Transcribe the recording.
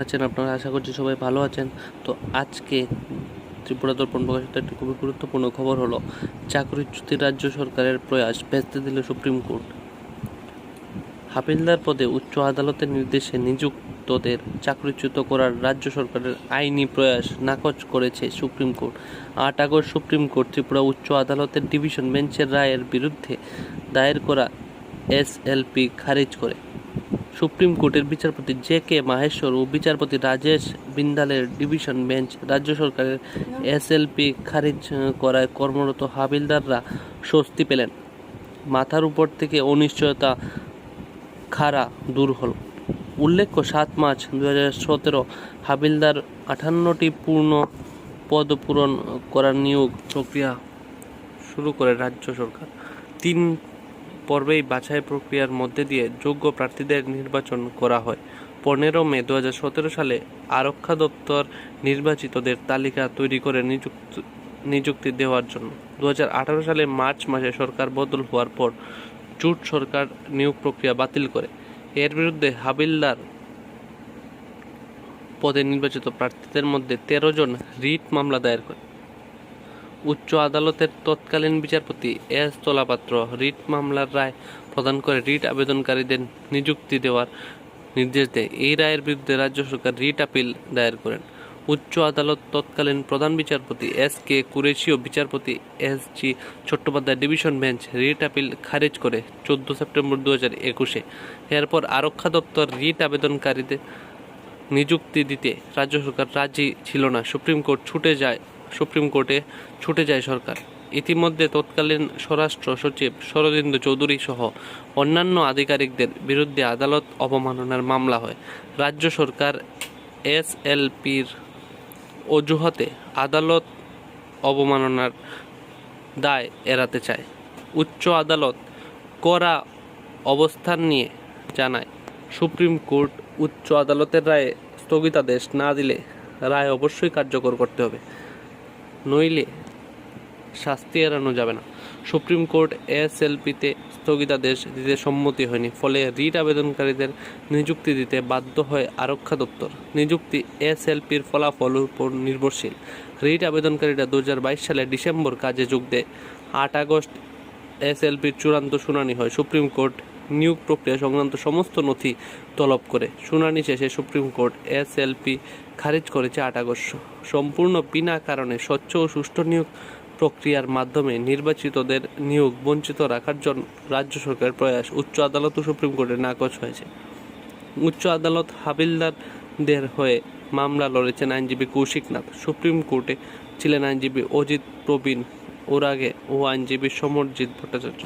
আছেন আপনারা? আশা করছি সবাই ভালো আছেন। তো আজকে ত্রিপুরা দর্পণ প্রকাশিত একটি খুবই গুরুত্বপূর্ণ খবর হলো চাকরিচ্যুতি রাজ্য সরকারের প্রয়াস ভেস্তে দিল সুপ্রিম কোর্ট। হাবিলদার পদে উচ্চ আদালতের নির্দেশে নিযুক্তদের চাকরিচ্যুত করার রাজ্য সরকারের আইনি প্রয়াস নাকচ করেছে সুপ্রিম কোর্ট। আট আগস্ট সুপ্রিম কোর্ট ত্রিপুরা উচ্চ আদালতের ডিভিশন বেঞ্চের রায়ের বিরুদ্ধে দায়ের করা এসএলপি খারিজ করে। সুপ্রিম কোর্টের বিচারপতি জে কে মাহেশ্বর ও বিচারপতি রাজেশ বিন্দালের ডিভিশন বেঞ্চ রাজ্য সরকারের এসএলপি খারিজ করায় কর্মরত হাবিলদাররা স্বস্তি পেলেন। মাথার উপর থেকে অনিশ্চয়তা খাড়া দূর হল। উল্লেখ্য, সাত মার্চ দু সতেরো হাবিলদার আটান্নটি পূর্ণ পদ পূরণ করার নিয়োগ প্রক্রিয়া শুরু করে রাজ্য সরকার। তিন পর্বেই বাছাই প্রক্রিয়ার মধ্যে দিয়ে যোগ্য প্রার্থীদের নির্বাচন করা হয়। পনেরো মে দু হাজার সতেরো সালে আরক্ষা দপ্তর নির্বাচিতদের তালিকা তৈরি করে নিযুক্ত, নিযুক্তি দেওয়ার জন্য। দু হাজার আঠারো সালে মার্চ মাসে সরকার বদল হওয়ার পর জুট সরকার নিয়োগ প্রক্রিয়া বাতিল করে। এর বিরুদ্ধে হাবিলদার পদে নির্বাচিত প্রার্থীদের মধ্যে তেরো জন রিট মামলা দায়ের করে। উচ্চ আদালতের তৎকালীন বিচারপতি এস তোলাপাত্র রিট মামলার রায় প্রদান করে রিট আবেদনকারীদের নিযুক্তি দেওয়ার নির্দেশ দেয়। এই রায়ের বিরুদ্ধে রাজ্য সরকার রিট আপিল দায়ের করেন। উচ্চ আদালত তৎকালীন প্রধান বিচারপতি এস কে কুরেশি ও বিচারপতি S G Chattopadhyay division bench writ appeal খারিজ করে চোদ্দ সেপ্টেম্বর দু হাজার একুশে। এরপর আরক্ষা দপ্তর রিট আবেদনকারীদের নিযুক্তি দিতে রাজ্য সরকার রাজি ছিল না। সুপ্রিম কোর্ট ছুটে যায় সুপ্রিম কোর্টে ছুটে যায় সরকার। ইতিমধ্যে তৎকালীন স্বরাষ্ট্র সচিব শরদিন্দু চৌধুরী সহ অন্যান্য আধিকারিকদের বিরুদ্ধে আদালত অবমাননার মামলা হয়। রাজ্য সরকার এসএলপির অজুহাতে আদালত অবমাননার দায় এড়াতে চায়। উচ্চ আদালত করা অবস্থান নিয়ে জানায়, সুপ্রিম কোর্ট উচ্চ আদালতের রায়ে স্থগিতাদেশ না দিলে রায় অবশ্যই কার্যকর করতে হবে। নইলে শাস্তি এড়ানো যাবে না। সুপ্রিম কোর্ট এসএলপিতে স্থগিতাদেশ দিতে সম্মতি হয়নি, ফলে রিট আবেদনকারীদের নিযুক্তি দিতে বাধ্য হয় আরক্ষা দপ্তর। নিযুক্তি এসএলপির ফলাফল উপর নির্ভরশীল। রিট আবেদনকারীরা দু হাজার বাইশ সালে ডিসেম্বর কাজে যোগ দেয়। আট আগস্ট এসএলপির চূড়ান্ত শুনানি হয়। সুপ্রিম কোর্ট নিয়োগ প্রক্রিয়া সংক্রান্ত সমস্ত নথি তলব করে শুনানি শেষে সুপ্রিম কোর্ট এসএলপি খারিজ করেছে আট আগস্ট। সম্পূর্ণ বিনা কারণে স্বচ্ছ ও সুষ্ঠু নিয়োগ প্রক্রিয়ার মাধ্যমে নির্বাচিতদের নিয়োগ বঞ্চিত রাখার জন্য রাজ্য সরকারের প্রয়াস, উচ্চ আদালত ও সুপ্রিম কোর্টে নাকচ হয়েছে। উচ্চ আদালত হাবিলদারদের হয়ে মামলা লড়েছেন আইনজীবী কৌশিকনাথ সুপ্রিম কোর্টে ছিলেন আইনজীবী অজিত প্রবীণ ওর আগে ও আইনজীবী সমরজিৎ ভট্টাচার্য।